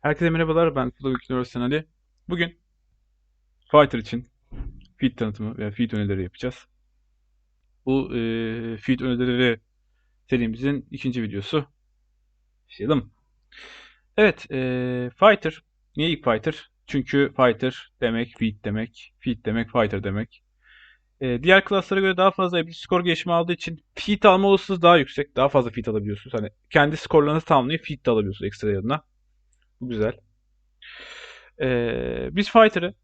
Herkese merhabalar, ben Flavik Nursen Ali. Bugün Fighter için feed tanıtımı veya feed önerileri yapacağız. Bu e, feed önerileri serimizin ikinci videosu. Başlayalım. Evet, e, Fighter. Niye ilk Fighter? Çünkü Fighter demek feed demek, feed demek Fighter demek. E, diğer klaslara göre daha fazla bir skor gelişimi aldığı için feed alma olasılığınız daha yüksek. Daha fazla feed alabiliyorsunuz. Hani kendi skorlarınızı tamamlayıp feed de alabiliyorsunuz ekstra yanına. Bu güzel. Ee, biz Fighter'ı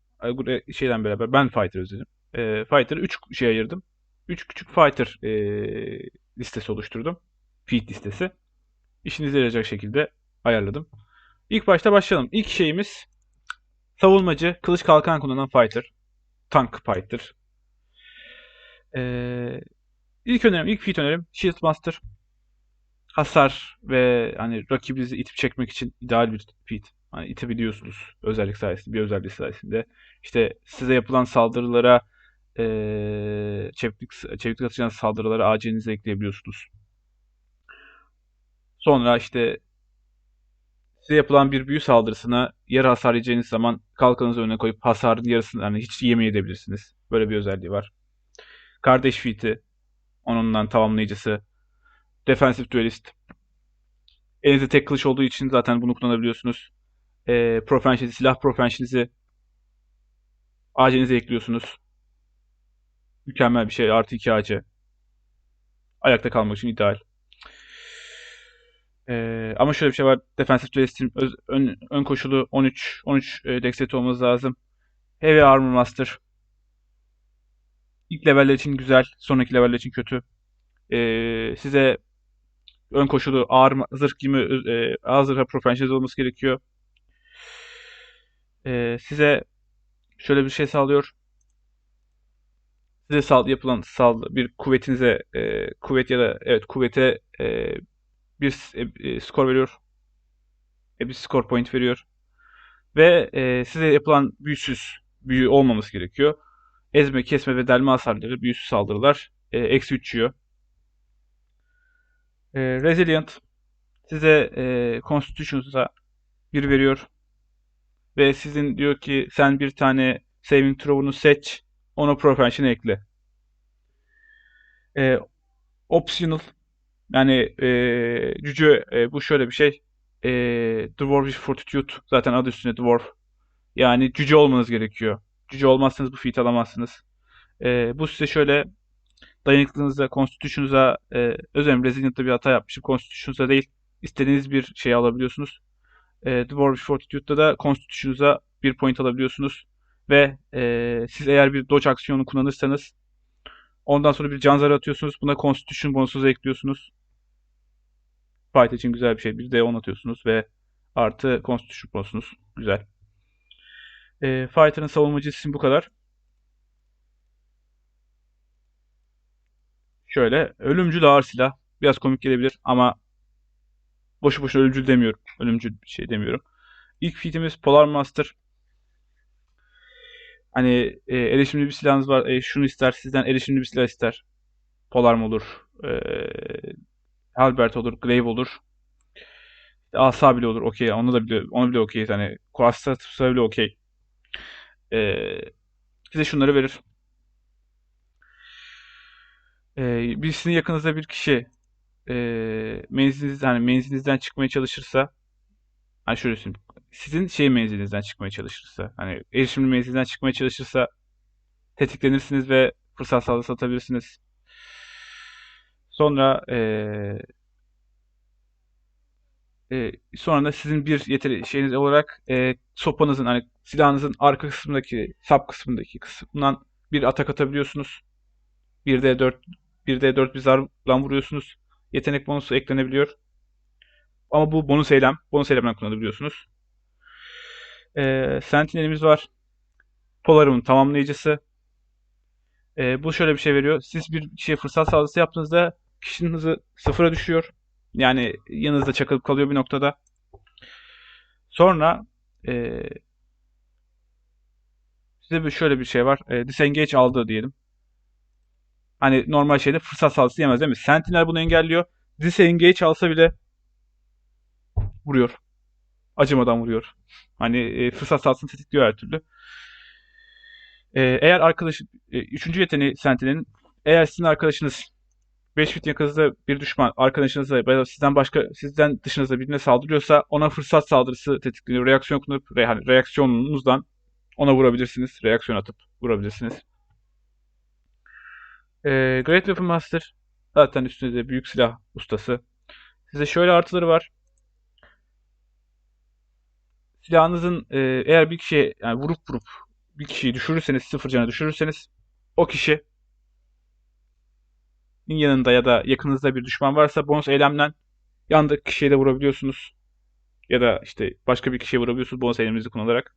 şeyden beraber ben Fighter özledim. Ee, Fighter'ı 3 şey ayırdım. 3 küçük Fighter ee, listesi oluşturdum. Feed listesi. İşinize yarayacak şekilde ayarladım. İlk başta başlayalım. İlk şeyimiz savunmacı, kılıç kalkan kullanan Fighter. Tank Fighter. Ee, ilk önerim, ilk feed önerim Shield Master. Hasar ve hani rakibinizi itip çekmek için ideal bir feed. Hani itebiliyorsunuz özellik sayesinde, bir özellik sayesinde. İşte size yapılan saldırılara eee çeviklik, çeviklik atacağınız saldırılara AC'nizi ekleyebiliyorsunuz. Sonra işte size yapılan bir büyü saldırısına yarı hasar yiyeceğiniz zaman kalkanınızı önüne koyup hasarın yarısını yani hiç yemeyebilirsiniz. Böyle bir özelliği var. Kardeş feat'i onunla tamamlayıcısı. Defensive Duelist. Elinizde tek kılıç olduğu için zaten bunu kullanabiliyorsunuz. E, profenşinizi, silah profenşinizi AC'nize ekliyorsunuz. Mükemmel bir şey. Artı 2 AC. Ayakta kalmak için ideal. E, ama şöyle bir şey var. Defensive Duelist'in ön, ön koşulu 13 13 e, dexterity olması lazım. Heavy Armor Master. İlk leveller için güzel, sonraki leveller için kötü. E, size ön koşulu ağır zırh gibi e, ağır zırha profenşiniz olması gerekiyor. E, size şöyle bir şey sağlıyor. Size sal yapılan sal bir kuvvetinize e, kuvvet ya da evet kuvvete e, bir e, e, skor veriyor. E, bir skor point veriyor. Ve e, size yapılan büyüsüz büyü olmaması gerekiyor. Ezme, kesme ve delme hasarları, büyüsüz saldırılar e, eksi 3 yiyor. E, Resilient size e, Constitution'uza bir veriyor. Ve sizin diyor ki sen bir tane saving throw'unu seç. Ona profession ekle. E, optional yani e, cüce e, bu şöyle bir şey. E, Dwarvish Fortitude zaten adı üstünde Dwarf. Yani cüce olmanız gerekiyor. Cüce olmazsanız bu feat alamazsınız. E, bu size şöyle dayanıklılığınıza, Constitution'uza e, özellikle Resilient'ta bir hata yapmışım. Constitution'uza değil istediğiniz bir şey alabiliyorsunuz. E, Dwarvish Fortitude'da da Constitution'uza bir point alabiliyorsunuz. Ve e, siz eğer bir dodge aksiyonu kullanırsanız ondan sonra bir can zarı atıyorsunuz. Buna Constitution bonusunuzu ekliyorsunuz. Fight için güzel bir şey. Bir D10 atıyorsunuz ve artı Constitution bonusunuz. Güzel. E, Fighter'ın savunmacı isim bu kadar. Şöyle ölümcül ağır silah. Biraz komik gelebilir ama boşu boşuna ölümcül demiyorum. Ölümcül bir şey demiyorum. İlk feat'imiz Polar Master. Hani e, erişimli bir silahınız var. E, şunu ister sizden erişimli bir silah ister. Polar mı olur? E, Halbert olur. Glaive olur. Asa bile olur. Okey. Onu da bile, onu bile okey. Quastra tutsa bile okey. E, size şunları verir. E, bir sizin yakınızda bir kişi e, menzilinizden, hani menzilinizden çıkmaya çalışırsa hani şöyle söyleyeyim. Sizin şey menzilinizden çıkmaya çalışırsa hani erişimli menzilinizden çıkmaya çalışırsa tetiklenirsiniz ve fırsat saldırısı atabilirsiniz. Sonra eee e, sonra da sizin bir yeteri şeyiniz olarak e, sopanızın hani silahınızın arka kısmındaki sap kısmındaki kısmından bir atak atabiliyorsunuz. 1D4 1D4 bir zarfla vuruyorsunuz. Yetenek bonusu eklenebiliyor. Ama bu bonus eylem. Bonus eylemden kullanabiliyorsunuz. E, Sentinel'imiz var. Polar'ın tamamlayıcısı. E, bu şöyle bir şey veriyor. Siz bir kişiye fırsat saldırısı yaptığınızda kişinin hızı sıfıra düşüyor. Yani yanınızda çakılıp kalıyor bir noktada. Sonra e, size bir şöyle bir şey var. E, disengage aldı diyelim. Hani normal şeyde fırsat saldırısı yemez değil mi? Sentinel bunu engelliyor. Disengage alsa bile vuruyor. Acımadan vuruyor. Hani e, fırsat sahasını tetikliyor her türlü. E, eğer arkadaş e, üçüncü yeteneği Sentinel'in eğer sizin arkadaşınız 5 fit yakınızda bir düşman arkadaşınıza ya da sizden başka sizden dışınızda birine saldırıyorsa ona fırsat saldırısı tetikleniyor. Reaksiyon kullanıp re, hani reaksiyonunuzdan ona vurabilirsiniz. Reaksiyon atıp vurabilirsiniz. E, Great Weapon Master zaten üstünde büyük silah ustası. Size şöyle artıları var. Silahınızın e, eğer bir kişiye yani vurup vurup bir kişiyi düşürürseniz sıfır cana düşürürseniz o kişi yanında ya da yakınızda bir düşman varsa bonus eylemden yandaki kişiye de vurabiliyorsunuz. Ya da işte başka bir kişiye vurabiliyorsunuz bonus eyleminizi kullanarak.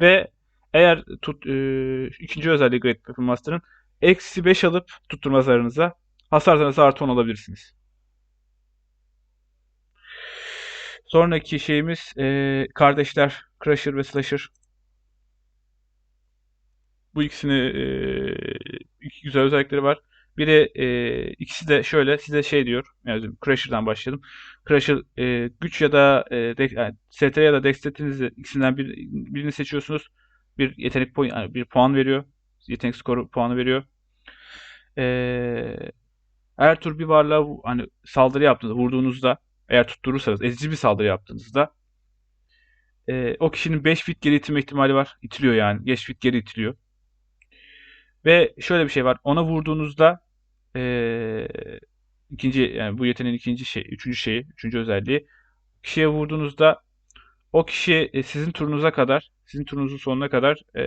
Ve eğer tut, e, ikinci özelliği Great Weapon Master'ın eksi 5 alıp tutturma zararınıza hasarlarınızı artı 10 alabilirsiniz. Sonraki şeyimiz e, kardeşler Crusher ve Slasher. Bu ikisini e, iki güzel özellikleri var. Biri e, ikisi de şöyle size şey diyor. Yani Crusher'dan başlayalım. Crusher e, güç ya da e, de, yani STR ya da Dexterity'nizi ikisinden bir, birini seçiyorsunuz. Bir yetenek puan, yani bir puan veriyor. Yetenek skoru puanı veriyor. E, her tur bir varlığa hani saldırı yaptığınızda, vurduğunuzda eğer tutturursanız, ezici bir saldırı yaptığınızda e, o kişinin 5 fit geri itilme ihtimali var. İtiliyor yani. 5 fit geri itiliyor. Ve şöyle bir şey var. Ona vurduğunuzda e, ikinci yani bu yeteneğin ikinci şey, üçüncü şeyi, üçüncü özelliği kişiye vurduğunuzda o kişi e, sizin turunuza kadar, sizin turunuzun sonuna kadar e,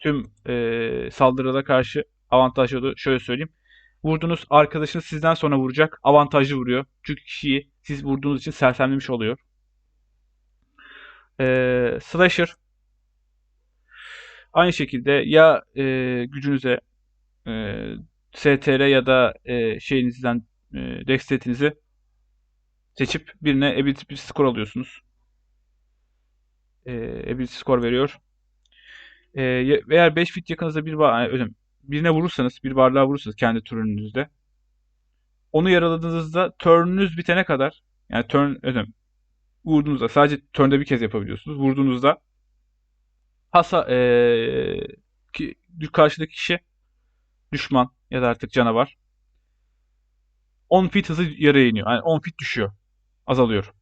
tüm e, saldırılara karşı avantajlı şöyle söyleyeyim. Vurduğunuz arkadaşınız sizden sonra vuracak. Avantajlı vuruyor. Çünkü kişiyi siz vurduğunuz için sersemlemiş oluyor. Ee, slasher aynı şekilde ya e, gücünüze e, STR ya da e, şeyinizden e, dexterinizi seçip birine ability bir skor alıyorsunuz. E, ability skor veriyor. E, eğer 5 fit yakınızda bir var, yani, birine vurursanız, bir varlığa vurursanız kendi turunuzda onu yaraladığınızda turn'ünüz bitene kadar yani turn özüm vurduğunuzda sadece turn'da bir kez yapabiliyorsunuz. Vurduğunuzda hasa ee, ki, karşıdaki kişi düşman ya da artık canavar 10 fit hızı yarıya iniyor. Yani 10 fit düşüyor. Azalıyor.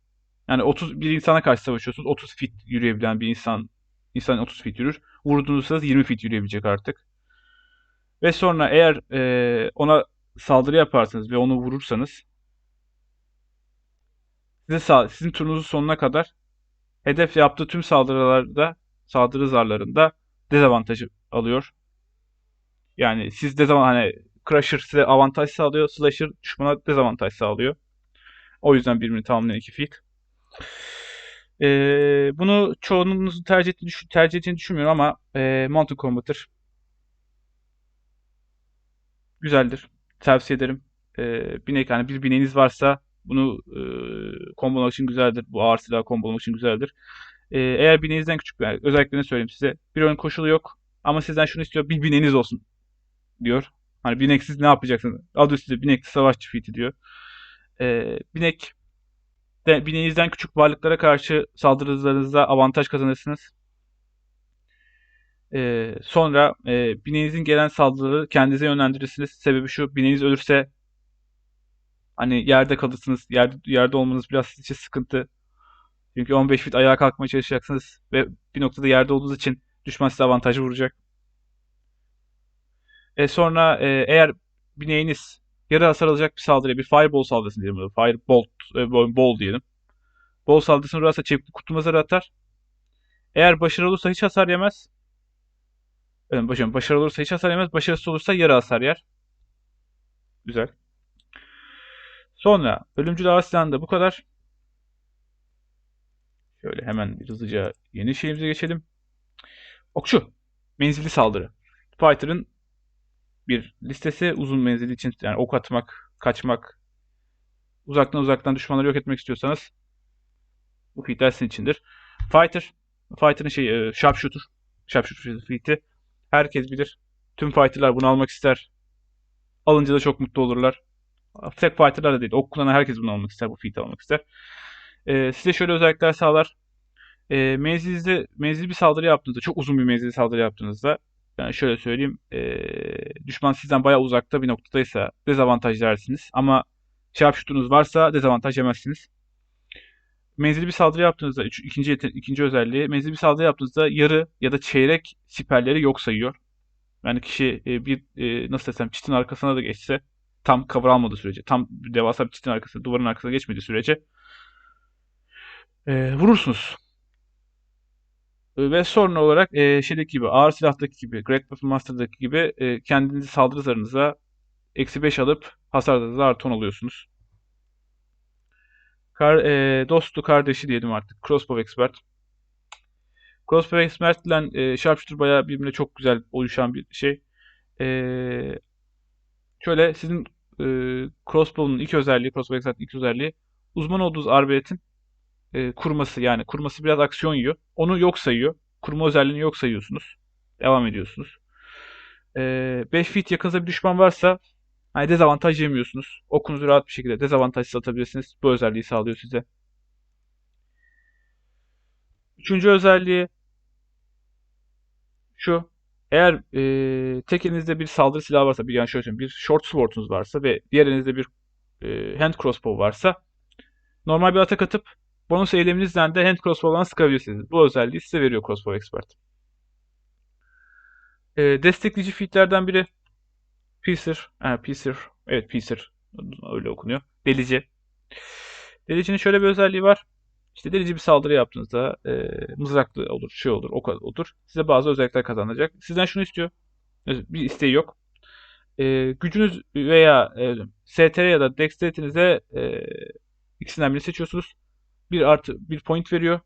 Yani 30 bir insana karşı savaşıyorsunuz. 30 fit yürüyebilen bir insan insan 30 fit yürür. Vurduğunuzda 20 fit yürüyebilecek artık. Ve sonra eğer e, ona saldırı yaparsanız ve onu vurursanız size sizin turunuzun sonuna kadar hedef yaptığı tüm saldırılarda saldırı zarlarında dezavantajı alıyor. Yani siz dezavantaj hani Crusher size avantaj sağlıyor, Slasher düşmana dezavantaj sağlıyor. O yüzden birbirini tamamlayan iki feat. Ee, bunu çoğunuzun tercih ettiğini, tercih ettiğini düşünmüyorum ama e, Mountain Combater güzeldir. Tavsiye ederim. Ee, binek yani bir bineğiniz varsa bunu e, kombolamak için güzeldir. Bu ağır silah kombolamak için güzeldir. Ee, eğer bineğinizden küçük yani özelliklerini söyleyeyim size. Bir ön koşulu yok. Ama sizden şunu istiyor. Bir bineğiniz olsun diyor. Hani bineksiz ne yapacaksın? Adı üstünde binekli savaşçı fiti diyor. Ee, binek de, bineğinizden küçük varlıklara karşı saldırılarınızda avantaj kazanırsınız. Ee, sonra e, bineğinizin gelen saldırıları kendinize yönlendirirsiniz. Sebebi şu, bineğiniz ölürse hani yerde kalırsınız. Yerde, yerde olmanız biraz için sıkıntı. Çünkü 15 fit ayağa kalkmaya çalışacaksınız ve bir noktada yerde olduğunuz için düşman size avantajı vuracak. E sonra e, eğer bineğiniz yarı hasar alacak bir saldırıya bir fireball saldırısını diyelim. Firebolt, e, ball diyelim. Bol saldırısını vurarsa çevikli kurtulma zarı atar. Eğer başarılı olursa hiç hasar yemez. Evet, başarılı, başarılı olursa hiç hasar yemez. Başarısız olursa yarı hasar yer. Güzel. Sonra ölümcül ağır silahında bu kadar. Şöyle hemen bir hızlıca yeni şeyimize geçelim. Okçu. Menzilli saldırı. Fighter'ın bir listesi uzun menzili için yani ok atmak, kaçmak, uzaktan uzaktan düşmanları yok etmek istiyorsanız bu feat'ler sizin içindir. Fighter. Fighter'ın şey, sharpshooter. Sharpshooter feat'i. Herkes bilir. Tüm fighter'lar bunu almak ister. Alınca da çok mutlu olurlar. Tek fighter'lar da değil. Ok kullanan herkes bunu almak ister. Bu feat'i almak ister. E, size şöyle özellikler sağlar. E, menzilde, menzil bir saldırı yaptığınızda, çok uzun bir menzilli saldırı yaptığınızda, yani şöyle söyleyeyim, e, düşman sizden bayağı uzakta bir noktadaysa dezavantaj yersiniz. Ama sharpshooter'unuz varsa dezavantaj yemezsiniz. Menzilli bir saldırı yaptığınızda, ikinci, ikinci özelliği, menzilli bir saldırı yaptığınızda yarı ya da çeyrek siperleri yok sayıyor. Yani kişi e, bir e, nasıl desem çitin arkasına da geçse tam cover almadığı sürece, tam devasa bir çitin arkasına, duvarın arkasına geçmediği sürece e, vurursunuz. E, Ve son olarak e, şeydeki gibi, ağır silahtaki gibi, Great Weapon Master'daki gibi e, kendinizi saldırı zarınıza eksi 5 alıp hasarınızı artı 10 alıyorsunuz. Kar, e, dostu kardeşi diyelim artık. Crossbow Expert. Crossbow Expert ile e, Sharpshooter bayağı birbirine çok güzel uyuşan bir şey. E, şöyle sizin e, Crossbow'un ilk özelliği, Crossbow Expert'in ilk özelliği uzman olduğunuz arbaletin e, kurması yani kurması biraz aksiyon yiyor. Onu yok sayıyor. Kurma özelliğini yok sayıyorsunuz. Devam ediyorsunuz. E, 5 feet yakınızda bir düşman varsa hani dezavantaj yemiyorsunuz. Okunuzu rahat bir şekilde dezavantajsız atabilirsiniz. Bu özelliği sağlıyor size. Üçüncü özelliği şu. Eğer e, tek elinizde bir saldırı silahı varsa, bir yani şöyle söyleyeyim, bir short sword'unuz varsa ve diğer elinizde bir e, hand crossbow varsa normal bir atak atıp bonus eyleminizden de hand crossbow'dan sıkabilirsiniz. Bu özelliği size veriyor Crossbow Expert. E, destekleyici featlerden biri Piercer. Ha, Piercer. Evet Piercer. Öyle okunuyor. Delici. Delicinin şöyle bir özelliği var. İşte delici bir saldırı yaptığınızda e, mızraklı olur, şey olur, ok olur. Size bazı özellikler kazanacak. Sizden şunu istiyor. Bir isteği yok. E, gücünüz veya e, STR ya da Dexterity'nize e, ikisinden birini seçiyorsunuz. Bir artı bir point veriyor.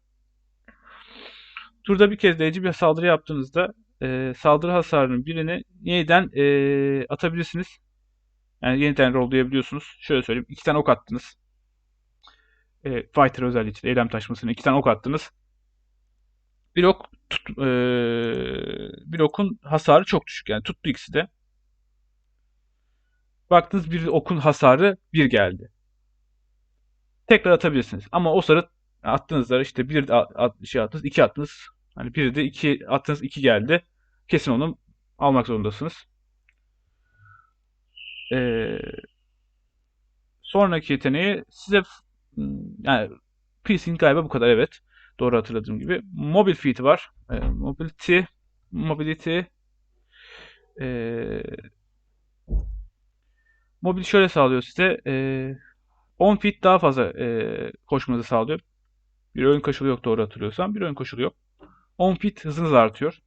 Turda bir kez delici bir saldırı yaptığınızda e, saldırı hasarının birini yeniden e, atabilirsiniz. Yani yeniden rollayabiliyorsunuz. Şöyle söyleyeyim. iki tane ok attınız. E, fighter özelliği için eylem taşmasını iki tane ok attınız. Bir ok tut, e, bir okun hasarı çok düşük. Yani tuttu ikisi de. Baktınız bir okun hasarı bir geldi. Tekrar atabilirsiniz. Ama o sırada attığınızda işte bir at, şey attınız, iki attınız. Hani biri de iki attınız, iki geldi. Kesin onu almak zorundasınız. Ee, sonraki yeteneği size yani piercing galiba bu kadar evet. Doğru hatırladığım gibi. Mobil feat var. E, mobility mobility e, mobil şöyle sağlıyor size. E, 10 feet daha fazla e, koşmanızı sağlıyor. Bir oyun koşulu yok doğru hatırlıyorsam. Bir oyun koşulu yok. 10 feet hızınız artıyor.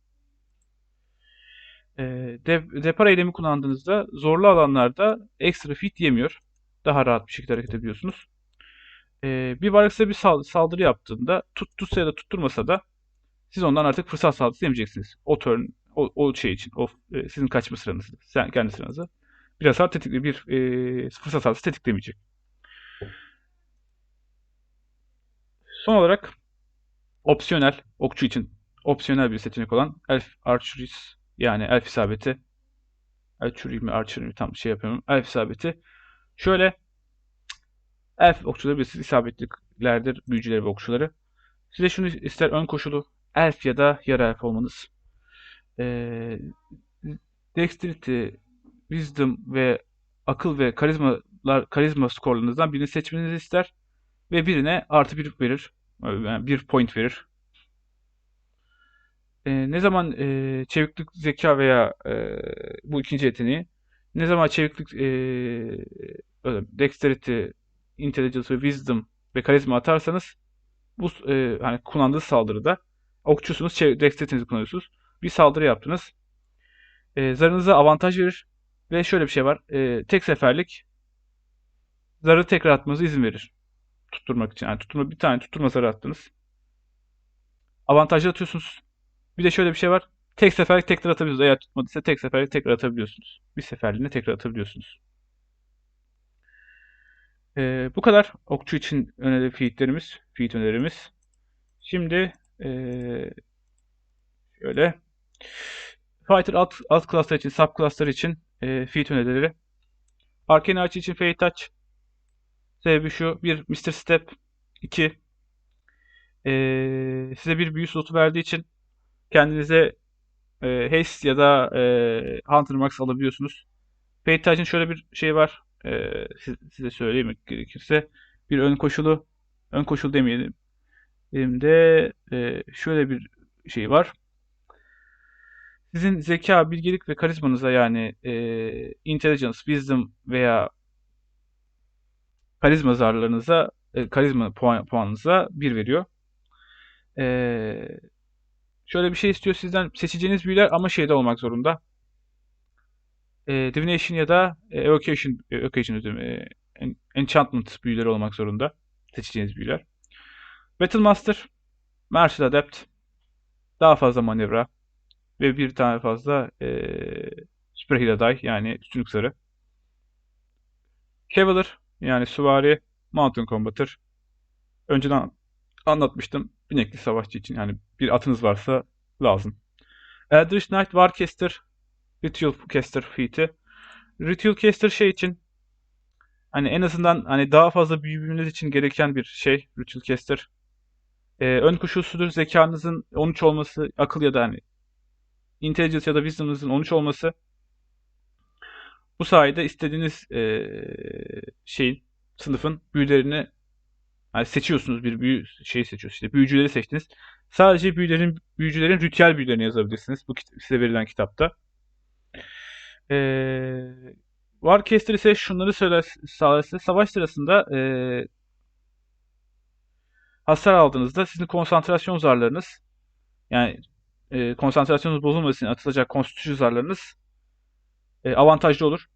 E, de, depar eylemi kullandığınızda zorlu alanlarda ekstra feet yemiyor. Daha rahat bir şekilde hareket edebiliyorsunuz. E, bir varlık size bir saldırı yaptığında tuttursa ya da tutturmasa da siz ondan artık fırsat saldırısı yemeyeceksiniz. O turn, o, o şey için, o e, sizin kaçma sıranızda, sen kendi sıranızda bir hasar tetikle bir e, fırsat saldırısı tetiklemeyecek. Son olarak opsiyonel, okçu için opsiyonel bir seçenek olan Elf Archeries yani Elf isabeti. Archery mi Archery mi tam şey yapıyorum. Elf isabeti. Şöyle Elf okçuları bilirsiniz isabetliklerdir büyücüleri ve okçuları. Size şunu ister ön koşulu elf ya da yarı elf olmanız. Ee, dexterity, wisdom ve akıl ve karizmalar karizma skorlarınızdan birini seçmenizi ister ve birine artı bir verir. Bir point verir. Ee, ne zaman e, çeviklik, zeka veya e, bu ikinci yeteneği ne zaman çeviklik e, dexterity, intelligence ve wisdom ve karizma atarsanız bu e, hani kullandığı saldırıda okçusunuz, dexterity'nizi kullanıyorsunuz. Bir saldırı yaptınız. E, zarınıza avantaj verir ve şöyle bir şey var. E, tek seferlik zarı tekrar atmanıza izin verir. Tutturmak için. Yani tutturma, bir tane tutturma zarı attınız. Avantajlı atıyorsunuz. Bir de şöyle bir şey var. Tek seferlik tekrar atabiliyorsunuz. Eğer tutmadıysa tek seferlik tekrar atabiliyorsunuz. Bir seferliğine tekrar atabiliyorsunuz. Ee, bu kadar okçu için öneri feedlerimiz, feed önerimiz. Şimdi ee, şöyle Fighter alt, alt klaslar için, sub klaslar için e, feed önerileri. Arcane Archer için Fate Touch. Sebebi şu. 1. Mr. Step. 2. Ee, size bir büyü slotu verdiği için kendinize e, Haste ya da e, Hunter Max alabiliyorsunuz. Touch'ın şöyle bir şey var. E, siz- size söyleyeyim gerekirse. Bir ön koşulu, ön koşul demeyelim. Benim de e, şöyle bir şey var. Sizin zeka, bilgelik ve karizmanıza yani e, intelligence, wisdom veya karizma zarlarınıza, e, karizma puan, puanınıza bir veriyor. E, şöyle bir şey istiyor sizden seçeceğiniz büyüler ama şeyde olmak zorunda. E, Divination ya da e, Evocation, Evocation özür dilerim, e, En- Enchantment büyüleri olmak zorunda. Seçeceğiniz büyüler. Battlemaster, Martial Adept, daha fazla manevra ve bir tane fazla e, Super Hero Die yani üstünlük zarı. Cavalier yani süvari, Mountain Combater. Önceden anlatmıştım. Binekli savaşçı için yani bir atınız varsa lazım. Eldritch Knight Warcaster, Ritual Caster feat'i. Ritual Caster şey için hani en azından hani daha fazla büyümeniz için gereken bir şey Ritual Caster. Ee, ön koşulsudur zekanızın 13 olması, akıl ya da hani intelligence ya da wisdom'ınızın 13 olması. Bu sayede istediğiniz eee, şeyin, sınıfın büyülerini yani seçiyorsunuz bir büyü şeyi seçiyorsunuz. İşte büyücüleri seçtiniz. Sadece büyülerin büyücülerin ritüel büyülerini yazabilirsiniz bu size verilen kitapta. Eee Warcaster ise şunları söyler sağlarsa savaş sırasında eee, hasar aldığınızda sizin konsantrasyon zarlarınız yani eee konsantrasyonunuz bozulması için atılacak konstitüsyon zarlarınız eee, avantajlı olur.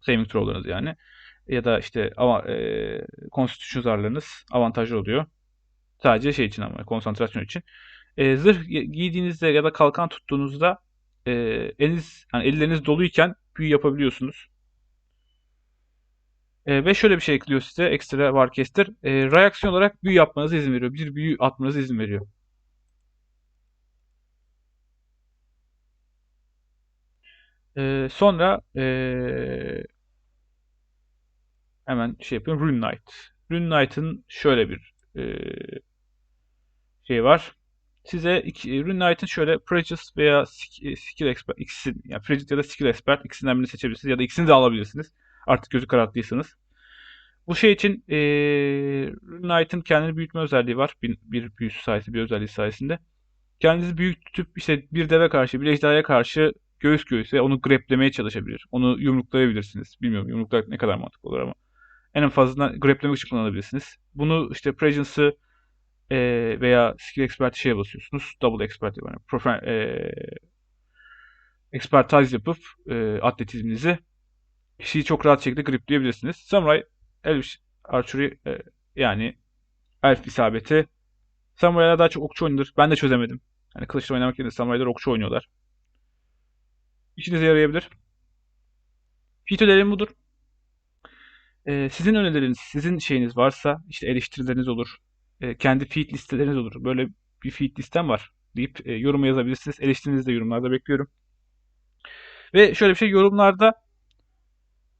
Saving throw'larınız yani. Ya da işte ama eee konstitüsyon zarlarınız avantajlı oluyor. Sadece şey için ama konsantrasyon için. Eee, zırh gi- giydiğinizde ya da kalkan tuttuğunuzda eee eliniz yani elleriniz doluyken büyü yapabiliyorsunuz. Eee, ve şöyle bir şey ekliyor size ekstra Warcaster. Eee reaksiyon olarak büyü yapmanıza izin veriyor. Bir büyü atmanıza izin veriyor. Eee, sonra eee, hemen şey yapıyorum. Rune Knight. Rune Knight'ın şöyle bir eee şey var. Size iki, Rune Knight'ın şöyle Prejudice veya Sk- Skill Expert ikisi yani Prejudice ya da Skill Expert ikisinden birini seçebilirsiniz ya da ikisini de alabilirsiniz. Artık gözü kararttıysanız. Bu şey için eee Rune Knight'ın kendini büyütme özelliği var. Bir, bir büyüsü sayesinde, bir özelliği sayesinde. Kendinizi büyütüp işte bir deve karşı, bir ejderhaya karşı göğüs göğüse onu greplemeye çalışabilir. Onu yumruklayabilirsiniz. Bilmiyorum yumruklamak ne kadar mantıklı olur ama. En fazla greplemek için kullanabilirsiniz. Bunu işte Presence'ı eee, veya Skill Expert şeye basıyorsunuz. Double Expert yani profen, eee, expertise yapıp eee, atletizminizi kişiyi çok rahat şekilde gripleyebilirsiniz. Samurai Elvish Archery eee, yani elf isabeti. Samurai'lar daha çok okçu oynanır. Ben de çözemedim. Hani kılıçla oynamak yerine samurailar okçu oynuyorlar. İşinize yarayabilir. Feat önerim budur. Eee, sizin önerileriniz, sizin şeyiniz varsa işte eleştirileriniz olur. Eee, kendi feat listeleriniz olur. Böyle bir feat listem var deyip eee, yoruma yazabilirsiniz. Eleştirinizi de yorumlarda bekliyorum. Ve şöyle bir şey yorumlarda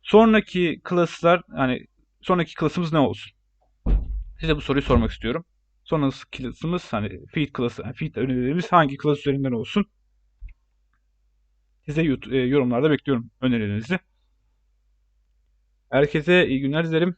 sonraki klaslar yani sonraki klasımız ne olsun? Size bu soruyu sormak istiyorum. Sonraki klasımız hani feat klası, yani feat önerilerimiz hangi klas üzerinden olsun? Size eee, yorumlarda bekliyorum önerilerinizi. Herkese iyi günler dilerim.